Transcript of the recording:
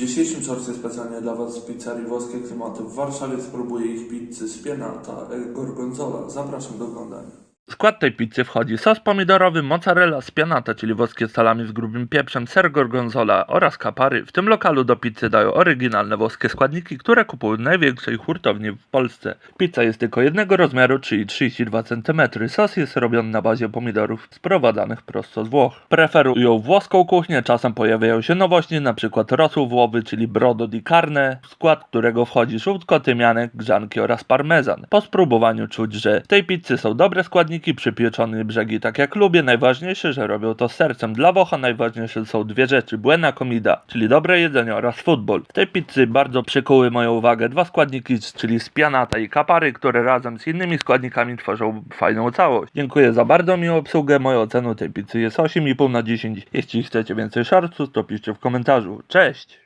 dzisiejszym shortcie specjalnie dla Was z pizzerii Włoskie Klimaty w Warszawie spróbuję ich pizzy z pienata e gorgonzola. Zapraszam do oglądania. W skład tej pizzy wchodzi sos pomidorowy, mozzarella spianata, czyli włoskie salami z grubym pieprzem, ser gorgonzola oraz kapary. W tym lokalu do pizzy dają oryginalne włoskie składniki, które kupują w największej hurtowni w Polsce. Pizza jest tylko jednego rozmiaru, czyli 32 cm. Sos jest robiony na bazie pomidorów sprowadzanych prosto z Włoch. Preferują włoską kuchnię, czasem pojawiają się nowości, np. rosół włowy, czyli brodo di carne, w skład którego wchodzi żółtko, tymianek, grzanki oraz parmezan. Po spróbowaniu czuć, że w tej pizzy są dobre składniki, przypieczone brzegi tak jak lubię. Najważniejsze, że robią to sercem. Dla Włocha najważniejsze są dwie rzeczy. Buena comida, czyli dobre jedzenie oraz futbol. W tej pizzy bardzo przykuły moją uwagę dwa składniki, czyli spianata i kapary, które razem z innymi składnikami tworzą fajną całość. Dziękuję za bardzo miłą obsługę. Moją oceną tej pizzy jest 8,5 na 10. Jeśli chcecie więcej shortców, to piszcie w komentarzu. Cześć!